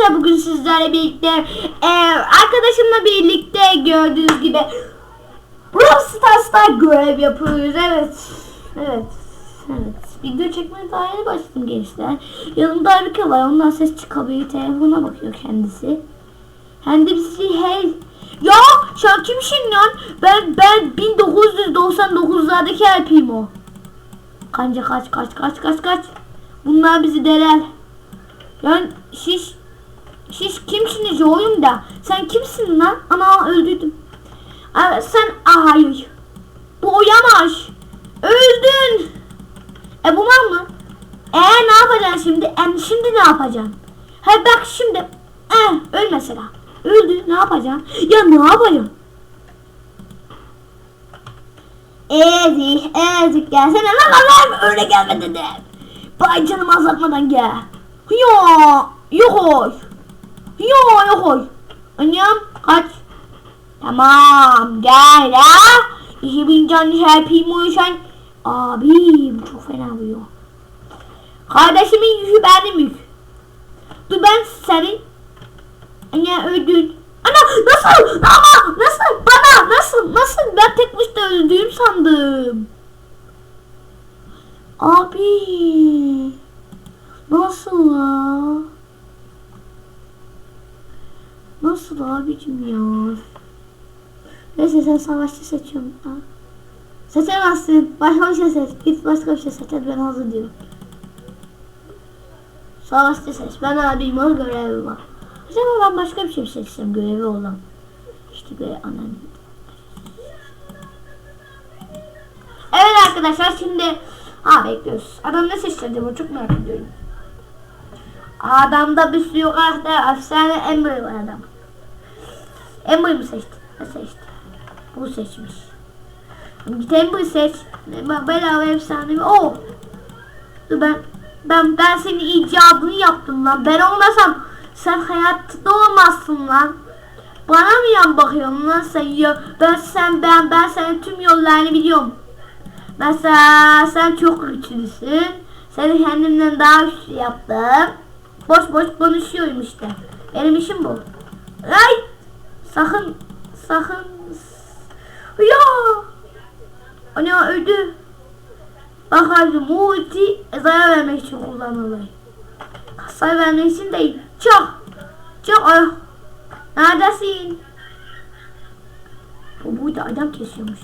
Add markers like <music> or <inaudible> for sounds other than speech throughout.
arkadaşlar bugün sizlerle birlikte e, arkadaşımla birlikte gördüğünüz gibi Brawl Stars'ta görev yapıyoruz. Evet. Evet. Evet. Video çekmeye daha yeni başladım gençler. Yanımda Arika var. Ondan ses çıkabiliyor. Telefona bakıyor kendisi. Hem de bizi her... Ya sen kimsin lan? Ben ben 1999'lardaki Alp'im o. Kanca kaç kaç kaç kaç kaç. Bunlar bizi deler. Yani siz siz kimsiniz oğlum da? Sen kimsin lan? Ana öldürdüm. Sen hayır. Bu oyamaz. Öldün. E bu var mı? E ne yapacaksın şimdi? E şimdi ne yapacaksın? He bak şimdi. E öl mesela. Öldü ne yapacaksın? Ya ne yapacaksın? Ezik ezik gelsene lan Allah'ım öyle gelme dedim. Bay canımı azaltmadan gel. Ya yok oy. Ya yok oy. Annem kaç. Tamam gel ya. İşi bin can yapayım o sen. Abi bu çok fena vuruyor. Kardeşimin yüzü benim yük. Dur ben senin. Anne öldün. Ana nasıl? Ama nasıl? Bana nasıl? Nasıl? Ben tek başına öldüğüm sandım. Abi. Nasıl ya? Nasıl abicim? Neyse sen savaşçı seçiyorum. Ha? Seçemezsin. Başka bir şey seç. Git başka bir şey seç. Ben hazır diyorum. Savaşçı seç. Ben abim o görevi var. Acaba ben başka bir şey seçsem görevi olan. İşte böyle anam. Evet arkadaşlar şimdi ha bekliyoruz. Adam ne seçti bu çok merak ediyorum. Adamda bir sürü karakter efsane Ember var adam. Ember mi seçti? Ne seçti? Bu seçmiş. Git Ember seç. Bedava efsane mi? Oh! Dur ben ben ben senin icadını yaptım lan. Ben olmasam sen hayatta olmazsın lan. Bana mı yan bakıyorsun lan sen ya? Ben sen ben ben senin tüm yollarını biliyorum. Mesela sen çok güçlüsün. Seni kendimden daha güçlü yaptım. Boş boş konuşuyorum işte. Benim işim bu. Ay! Sakın sakın ya Ana öldü. Bakardım multi zarar vermek için kullanılır. Hasar vermek için değil. Çok. Çok. Ah. Neredesin? Bu burada adam kesiyormuş.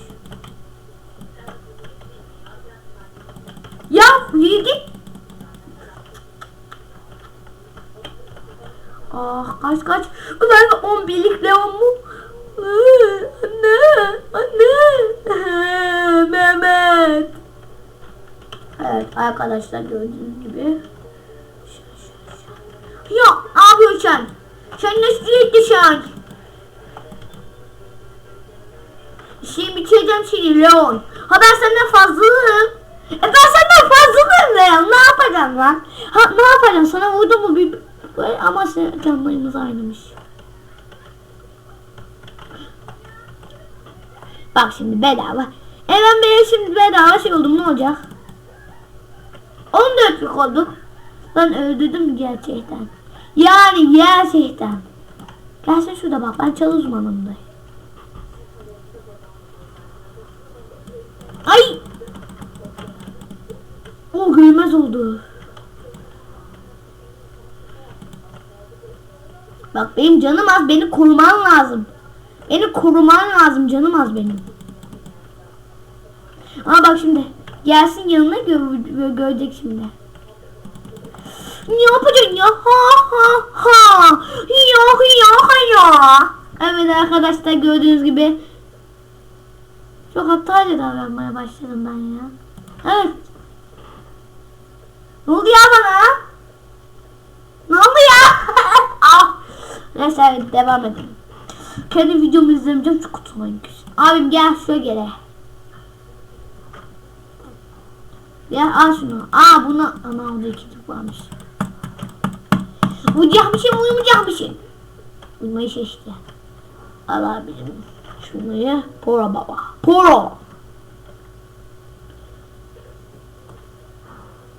Ya yürü git. Ah kaç kaç. Ulan 11'lik Leon mu? Ee, Anne. Anne. <laughs> Mehmet. Evet arkadaşlar gördüğünüz gibi. Ya yapıyorsun sen? Sen ne sürekli sen? İşimi bitireceğim seni Leon. Ha ben senden fazlalığım. E ben senden fazlalığım Leon. Ne yapacaksın lan? Ha ne yapacaksın? Sana vurdum mu bir... Ama senin canlarımız aynımış. Bak şimdi bedava. E ben böyle şimdi bedava şey oldum ne olacak? 14'lük olduk. Ben öldürdüm gerçekten. Yani gerçekten. Gelsin şurada bak ben çalı uzmanımdır. Ay! O görmez oldu. Bak benim canım az beni koruman lazım. Beni koruman lazım canım az benim. Ama bak şimdi gelsin yanına gö gö görecek şimdi. Ne yapacaksın ya? Ha ha ha. Ya ya ya. Evet arkadaşlar gördüğünüz gibi çok aptalca davranmaya başladım ben ya. Evet. Ne oldu ya bana? Ne oldu ya? ah. Neyse devam edelim. Kendi videomu izlemeyeceğim çok kutulayım. Abim gel şöyle gele. Ya al şunu. Aa bunu ama orada iki tip varmış. Uyuyacakmışım uyumayacakmışım. Uyumayı seçti. Al abicim. Şunu Poro baba. Poro.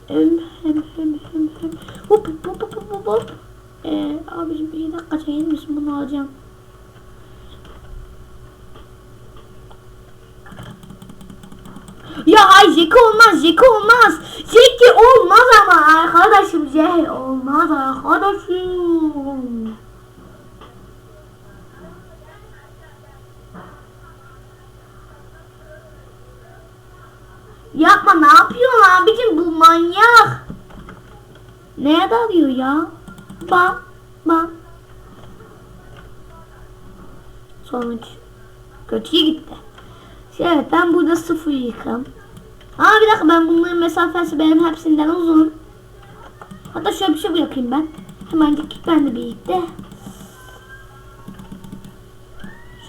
Hem hem hem hem hem. Hop hop hop hop hop. Ee, abicim bir dakika çekilir misin? Bunu alacağım. Ya ay Jeki olmaz, Jeki olmaz. Jeki olmaz ama arkadaşım Jeki olmaz arkadaşım. Yapma ne yapıyorsun abicim bu manyak. Neye dalıyor ya? Bak bak. Sonuç kötüye gitti. Evet ben burada sıfır yıkam. Aa bir dakika ben bunların mesafesi benim hepsinden uzun. Hatta şöyle bir şey bırakayım ben. Hemencik ben de birlikte.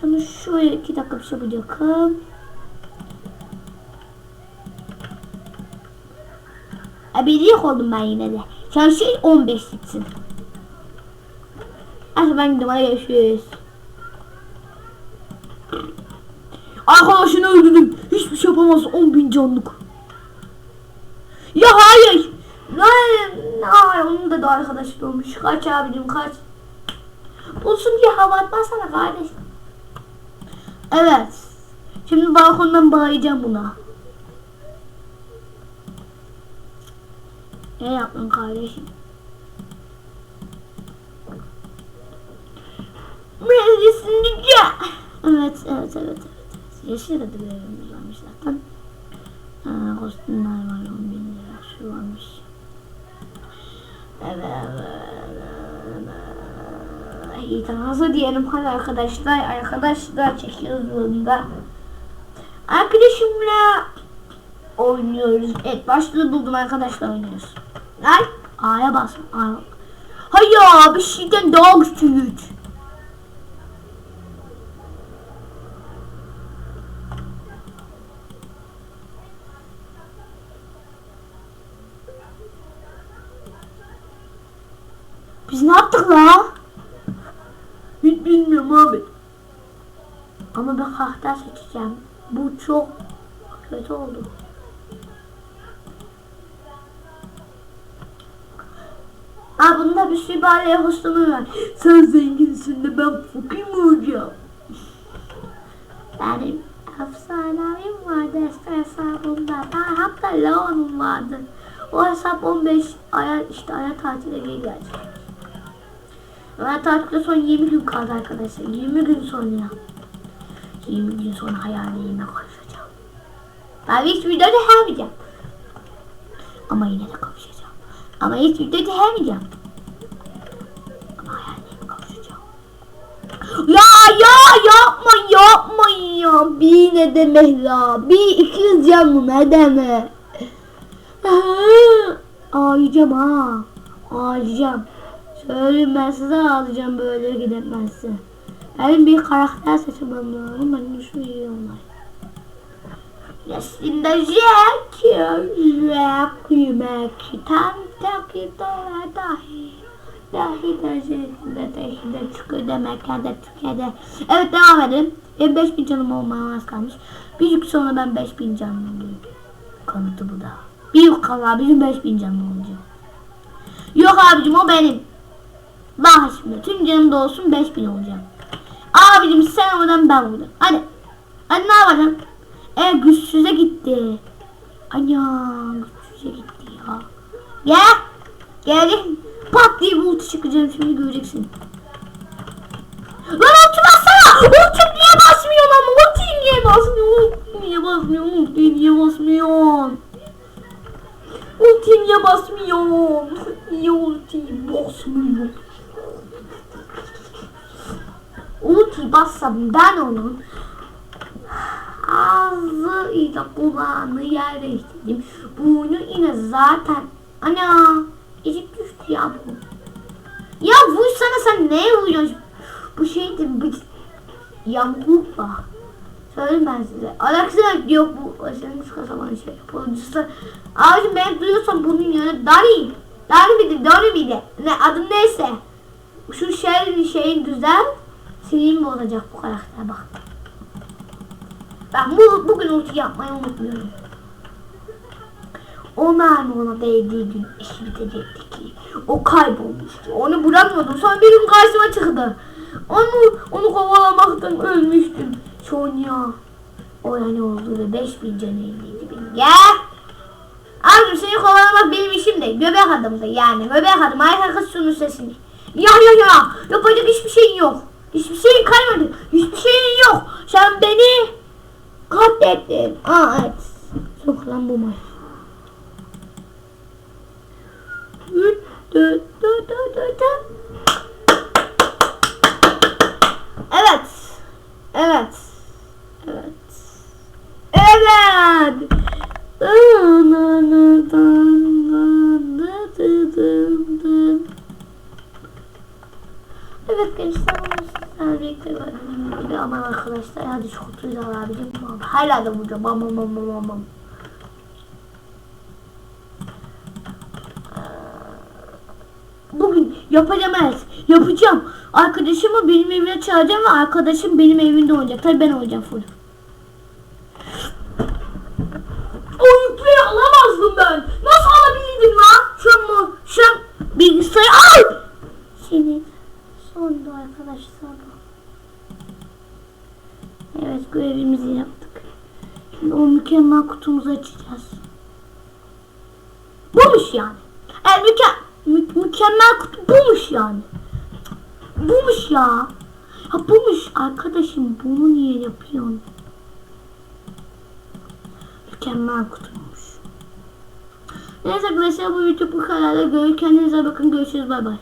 Şunu şöyle iki dakika bir şey bırakayım. Ebedilik oldum ben yine de. Sen şey 15 gitsin. Hadi ben gidiyorum hadi görüşürüz. Arkadaşını öldürdüm. Hiçbir şey yapamaz. 10 bin canlık. Ya hayır. Lan, hayır onun da da arkadaşı olmuş. Kaç abicim kaç. Bulsun diye hava atmazsana kardeş. Evet. Şimdi balkondan bağlayacağım buna. Ne yaptın kardeşim? Neredesin Nice? Evet, evet, evet, evet. Yeşil adı görevimiz varmış zaten. Ha, kostümler var 10 bin lira. Şu varmış. İyi tamam diyelim hadi arkadaşlar. Arkadaşlar çekiyoruz bunda. Arkadaşımla oynuyoruz. Evet başlığı buldum arkadaşlar oynuyoruz. Ay A'ya bas. Hayır bir şeyden daha. Biz ne yaptık la? Hiç bilmiyorum abi. Ama ben seçeceğim. Bu çok kötü oldu. Aa bunda bir sürü bari hostumu var. Sen zenginsin de ben fakir olacağım? Benim efsanevim vardı eski hesabımda. Ben hatta Leon'um vardı. O hesap 15 aya işte aya tatile geri gelecek. Aya tatilde son 20 gün kaldı arkadaşlar. 20 gün sonra. 20 gün sonra hayalime kavuşacağım. Ben hiç videoda demeyeceğim. Ama yine de kavuşacağım. Ama hiç videoda demeyeceğim. Ama hayalime kavuşacağım. Ya ya yapma yapma ya. Bir ne demek la. Bir iki canım ne demek. Ağlayacağım ha. Ağlayacağım. Söyleyeyim ben size ağlayacağım böyle gidemezse. Benim bir karakter seçmem lazım. Ben olay. Yaşında Jack, Jack yemek, tam taki dolar dahi. Dahi de şeklinde de çıkıyor demek ya da Türkiye'de. Evet devam edelim. Benim 5000 canım olmaya az kalmış. Bir yük sonra ben 5000 canlı oluyorum. Kanıtı bu da. Bir yük kala bizim 5000 canlı olacak. Yok abicim o benim. Bak şimdi tüm canım da olsun 5000 olacağım. Abicim sen oradan ben buradan. Hadi. Hadi ne yapalım? E güçsüze gitti. Ana güçsüze gitti ya. Gel. Geldim. Pat diye bulut çıkacağım şimdi göreceksin. Lan ulti bassana. Ulti niye basmıyor lan? Ulti niye basmıyor? Ulti niye basmıyor? Ulti niye basmıyor? Ulti niye basmıyor? Niye ulti basmıyor? Ulti bassam ben onun ağzı ile kulağını yer değiştirdim. Bunu yine zaten ana ezik düştü ya bu. Ya vursana sen neye vuruyorsun? Bu şeydi bu yamuk var. Söyleyeyim ben size. Alakası yok bu. Senin kasamanın şey yapıcısı. Abicim ben duyuyorsam bunun yanı Dari. Dari bir de Dari bir de. Ne adı neyse. Şu şeyin şeyin güzel. Sinirimi bozacak bu karakter bak. Ben bu, bugün ulti yapmayı unutmuyorum. O mermi ona değdiği gün işi bitecekti ki. O kaybolmuştu. Onu bulamıyordum. Sonra bir gün karşıma çıktı. Onu, onu kovalamaktan ölmüştüm. Sonya. O yani oldu ve 5000 canıydı benim. Ya. Abim seni kovalamak benim işim de. Göbek adımdı yani. Göbek adım. Ayak kız sesini. Ya ya ya. Yapacak hiçbir şeyin yok. Hiçbir şeyin kalmadı. Hiçbir şeyin yok. Sen beni katlettin. Aa evet. Sok lan bu maç. Evet. Evet. Evet. Evet. Evet gençler sizlerle birlikte gördüğünüz gibi aman arkadaşlar da alabilirim. Hala da vuracağım. Bam bam bam bam bam. Bugün yapacağım evet. Yapacağım. Arkadaşımı benim evine çağıracağım ve arkadaşım benim evimde olacak. Tabii ben olacağım full. O yükleri alamazdım ben. Nasıl alabilirdim lan? Şu an? Şu an bilgisayar... Ay! Senin sonunda arkadaşlar görevimizi yaptık. Şimdi o mükemmel kutumuzu açacağız. Bulmuş yani. Evet müke mü- mükemmel kutu bulmuş yani. Bulmuş ya. Ha bulmuş arkadaşım bunu niye yapıyorsun? Mükemmel kutuymuş. Neyse arkadaşlar bu video bu kadar. Kendinize bakın. Görüşürüz. Bay bay.